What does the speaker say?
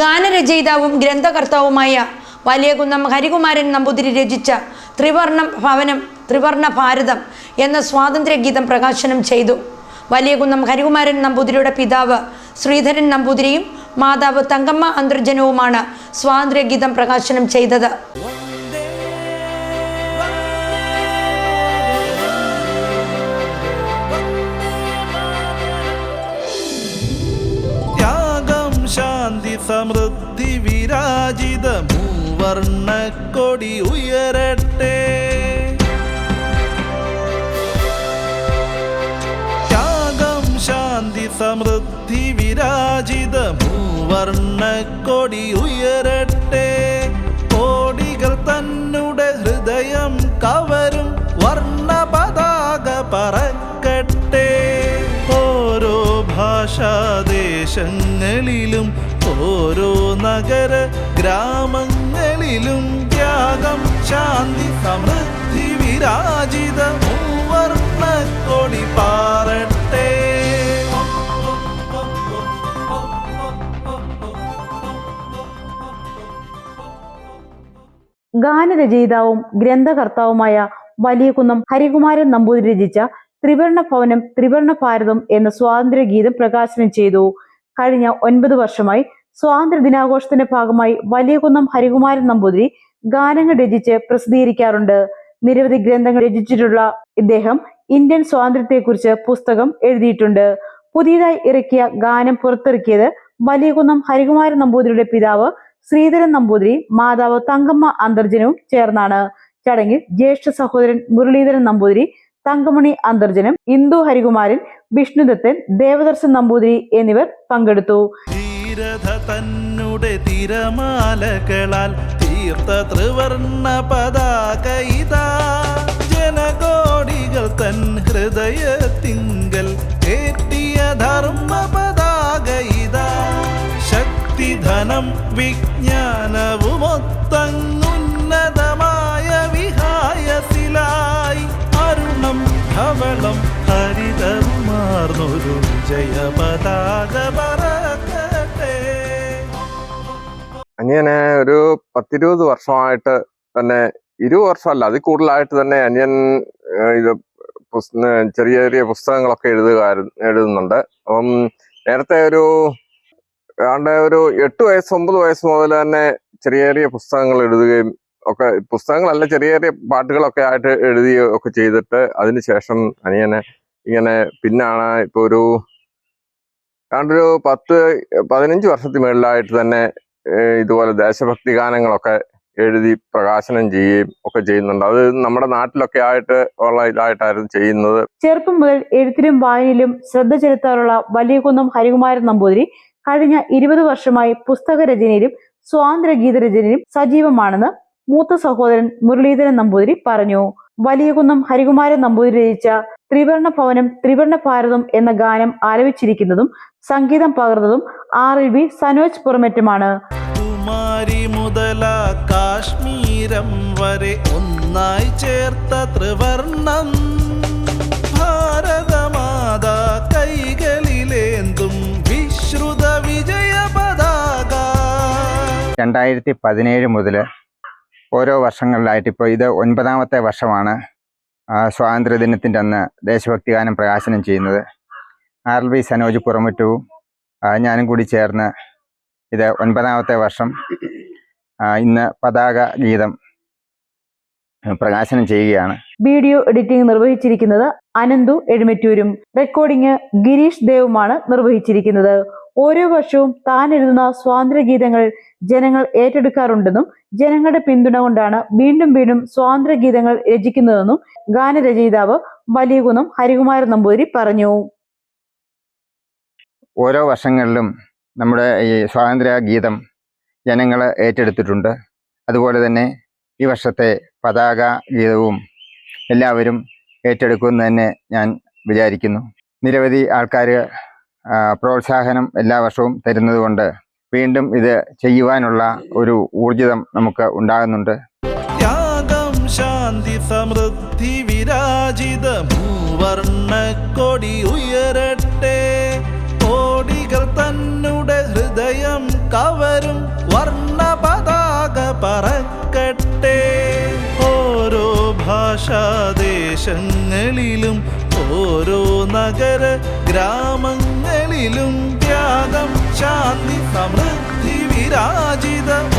ഗാനരചയിതാവും ഗ്രന്ഥകർത്താവുമായ വലിയകുന്നം ഹരികുമാരൻ നമ്പൂതിരി രചിച്ച ത്രിവർണം ഭവനം ത്രിവർണ ഭാരതം എന്ന സ്വാതന്ത്ര്യഗീതം പ്രകാശനം ചെയ്തു. വലിയകുന്നം ഹരികുമാരൻ നമ്പൂതിരിയുടെ പിതാവ് ശ്രീധരൻ നമ്പൂതിരിയും മാതാവ് തങ്കമ്മ അന്തർജനവുമാണ് സ്വാതന്ത്ര്യഗീതം പ്രകാശനം ചെയ്തത്. സമൃദ്ധി വിരാജിത മൂവർണ കൊടി ഉയരട്ടെ. ത്യാഗം ശാന്തി സമൃദ്ധി വിരാജിത മൂവർണ കൊടി ഉയരട്ടെ. കോടികൾ തന്നുടെ ഹൃദയം കവരും വർണ പതാക പറക്കട്ടെ. ഓരോ ഭാഷാദേശങ്ങളിലും ഓരോ നഗര ഗ്രാമങ്ങളിലും ത്യാഗം ശാന്തി സമൃദ്ധി വിരാജിത പാറട്ടെ. ഗാനരചയിതാവും ഗ്രന്ഥകർത്താവുമായ വലിയകുന്നം ഹരികുമാരൻ നമ്പൂതിരി രചിച്ച ത്രിവർണ ഭവനം ത്രിവർണ ഭാരതം എന്ന സ്വാതന്ത്ര്യ ഗീതം പ്രകാശനം ചെയ്തു. കഴിഞ്ഞ ഒൻപത് വർഷമായി സ്വാതന്ത്ര്യ ദിനാഘോഷത്തിന്റെ ഭാഗമായി വലിയകുന്നം ഹരികുമാരൻ നമ്പൂതിരി ഗാനങ്ങൾ രചിച്ച് പ്രസിദ്ധീകരിക്കാറുണ്ട്. നിരവധി ഗ്രന്ഥങ്ങൾ രചിച്ചിട്ടുള്ള ഇദ്ദേഹം ഇന്ത്യൻ സ്വാതന്ത്ര്യത്തെക്കുറിച്ച് പുസ്തകം എഴുതിയിട്ടുണ്ട്. പുതിയതായി ഇറക്കിയ ഗാനം പുറത്തിറക്കിയത് വലിയകുന്നം ഹരികുമാരൻ നമ്പൂതിരിയുടെ പിതാവ് ശ്രീധരൻ നമ്പൂതിരി മാതാവ് തങ്കമ്മ അന്തർജനവും ചേർന്നാണ്. ചടങ്ങിൽ ജ്യേഷ്ഠ സഹോദരൻ മുരളീധരൻ നമ്പൂതിരി തങ്കമണി അന്തർജനം ഇന്ദു ഹരികുമാരൻ വിഷ്ണുദത്തൻ ദേവദർശൻ നമ്പൂതിരി എന്നിവർ പങ്കെടുത്തു. ധീരത തന്നുടെ തിരമാലകളാൽ തീർത്ത ത്രിവർണ പതാക ജനകോടികൾ തൻ ഹൃദയ ഹൃദയത്തിങ്കൽ ഏറ്റിയ ധർമ്മ പതാക ഇതാ. ശക്തിധനം വിജ്ഞാനവുമൊത്തങ്ങുന്നതമായ അനിയനെ ഒരു പത്തിരുപത് വർഷമായിട്ട് തന്നെ ഇരുപത് വർഷമല്ല അതിൽ കൂടുതലായിട്ട് തന്നെ അനിയൻ ഇത് ചെറിയ ചെറിയ പുസ്തകങ്ങളൊക്കെ എഴുതുകാരൻ എഴുതുന്നുണ്ട്. അപ്പം നേരത്തെ ഒരു ഏതാണ്ട് ഒരു എട്ട് വയസ്സ് ഒമ്പത് വയസ്സ് മുതൽ തന്നെ ചെറിയ ചെറിയ പുസ്തകങ്ങൾ എഴുതുകയും ഒക്കെ പുസ്തകങ്ങളല്ല ചെറിയ ചെറിയ പാട്ടുകളൊക്കെ ആയിട്ട് എഴുതുകയും ഒക്കെ ചെയ്തിട്ട് അതിനുശേഷം അനിയനെ ഇങ്ങനെ പിന്നാണ് ഇപ്പൊ ഒരു ഏതാണ്ടൊരു പത്ത് പതിനഞ്ച് വർഷത്തിന് മുകളിലായിട്ട് തന്നെ ഇതുപോലെ ദേശഭക്തി ഗാനങ്ങളൊക്കെ എഴുതി പ്രകാശനം ചെയ്യുകയും ഒക്കെ ചെയ്യുന്നുണ്ട്. അത് നമ്മുടെ നാട്ടിലൊക്കെ ആയിട്ട് ഉള്ള ഇതായിട്ടായിരുന്നു ചെയ്യുന്നത്. ചെറുപ്പം മുതൽ എഴുത്തിലും വായനയിലും ശ്രദ്ധ ചെലുത്താറുള്ള വലിയകുന്നം ഹരികുമാരൻ നമ്പൂതിരി കഴിഞ്ഞ ഇരുപത് വർഷമായി പുസ്തക രചനയിലും സ്വാതന്ത്ര്യ ഗീത രചനയിലും സജീവമാണെന്ന് മൂത്ത സഹോദരൻ മുരളീധരൻ നമ്പൂതിരി പറഞ്ഞു. വലിയകുന്നം ഹരികുമാരൻ നമ്പൂതിരി രചിച്ച ത്രിവർണ ഭവനം ത്രിവർണ ഭാരതം എന്ന ഗാനം ആലപിച്ചിരിക്കുന്നതും സംഗീതം പകർന്നതും ആർ എൽ ബി സനോജ് പുറമറ്റുമാണ്. കുമാരി മുതല കാശ്മീരം വരെ ഒന്നായി ചേർത്ത ത്രിവർണം. ഭാരതമാതാ കൈകളിലേന്തും വിശ്രുത വിജയ പതാക രണ്ടായിരത്തി പതിനേഴ് മുതൽ ഓരോ വർഷങ്ങളിലായിട്ട് ഇപ്പോൾ ഇത് ഒൻപതാമത്തെ വർഷമാണ്. സ്വാതന്ത്ര്യദിനത്തിന്റെ അന്ന് ദേശഭക്തി ഗാനം പ്രകാശനം ചെയ്യുന്നത്. ആർ എൽ വി സനോജ് പുറമുറ്റവും ഞാനും കൂടി ചേർന്ന് ഇത് ഒൻപതാമത്തെ വർഷം ഇന്ന് പതാക ഗീതം പ്രകാശനം ചെയ്യുകയാണ്. വീഡിയോ എഡിറ്റിംഗ് നിർവഹിച്ചിരിക്കുന്നത് അനന്തു എഴുമറ്റൂരും. റെക്കോർഡിംഗ് ഗിരീഷ് ദേവുമാണ് നിർവഹിച്ചിരിക്കുന്നത്. ഓരോ വർഷവും താൻ എഴുതുന്ന സ്വാതന്ത്ര്യ ഗീതങ്ങൾ ജനങ്ങൾ ഏറ്റെടുക്കാറുണ്ടെന്നും ജനങ്ങളുടെ പിന്തുണ കൊണ്ടാണ് വീണ്ടും വീണ്ടും സ്വാതന്ത്ര്യ ഗീതങ്ങൾ രചിക്കുന്നതെന്നും ഗാനരചയിതാവ് വലിയകുന്നം ഹരികുമാരൻ നമ്പൂതിരി പറഞ്ഞു. ഓരോ വർഷങ്ങളിലും നമ്മുടെ ഈ സ്വാതന്ത്ര്യ ഗീതം ജനങ്ങൾ ഏറ്റെടുത്തിട്ടുണ്ട്. അതുപോലെ തന്നെ ഈ വർഷത്തെ പതാക ഗീതവും എല്ലാവരും ഏറ്റെടുക്കുമെന്ന് തന്നെ ഞാൻ വിചാരിക്കുന്നു. നിരവധി ആൾക്കാർ പ്രോത്സാഹനം എല്ലാ വർഷവും തരുന്നതുകൊണ്ട് വീണ്ടും ഇത് ചെയ്യുവാനുള്ള ഒരു ഊർജിതം നമുക്ക് ഉണ്ടാകുന്നുണ്ട്. യാഗം ശാന്തി സമൃദ്ധി വിരാജിത മൂവർണ കൊടി ഉയരട്ടെ. കോടികൾ തന്നുടെ ഹൃദയം കവരും വർണ പതാക പറക്കട്ടെ. ഓരോ ഭാഷാദേശങ്ങളിലും ഓരോ നഗര ഗ്രാമങ്ങളിലും ത്യാഗം ശാന്തി സമൃദ്ധി വിരാജിത.